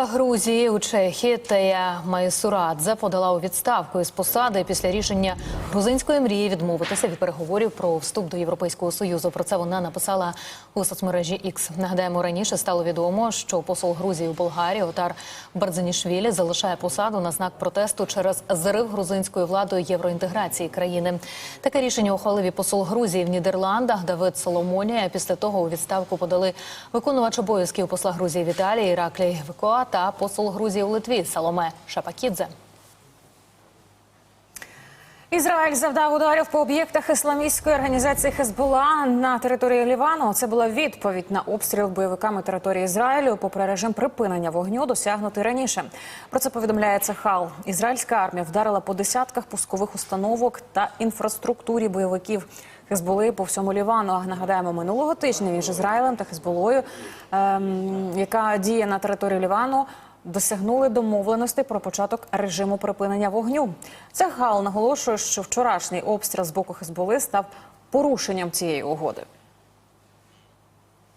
Грузії у Чехії Тея Майсурадзе подала у відставку із посади після рішення грузинської мрії відмовитися від переговорів про вступ до Європейського союзу. Про це вона написала у соцмережі X. Нагадаємо, раніше стало відомо, що посол Грузії у Болгарії Отар Бардзанішвілі залишає посаду на знак протесту через зрив грузинською владою євроінтеграції країни. Таке рішення ухвалив і посол Грузії в Нідерландах Давид Соломонія. Після того у відставку подали виконувач обов'язків посла Грузії в Італії Іраклій Викоа та посол Грузії у Литві Саломе Шапакідзе. Ізраїль завдав ударів по об'єктах ісламістської організації Хезбола на території Лівану. Це була відповідь на обстріл бойовиками території Ізраїлю, попри режим припинення вогню, досягнутий раніше. Про це повідомляє Цехал. Ізраїльська армія вдарила по десятках пускових установок та інфраструктурі бойовиків. Хезболи по всьому Лівану. Нагадаємо, минулого тижня між Ізраїлем та Хезболою, ем, яка діє на території Лівану, досягнули домовленості про початок режиму припинення вогню. Це Гал наголошує, що вчорашній обстріл з боку Хезболи став порушенням цієї угоди.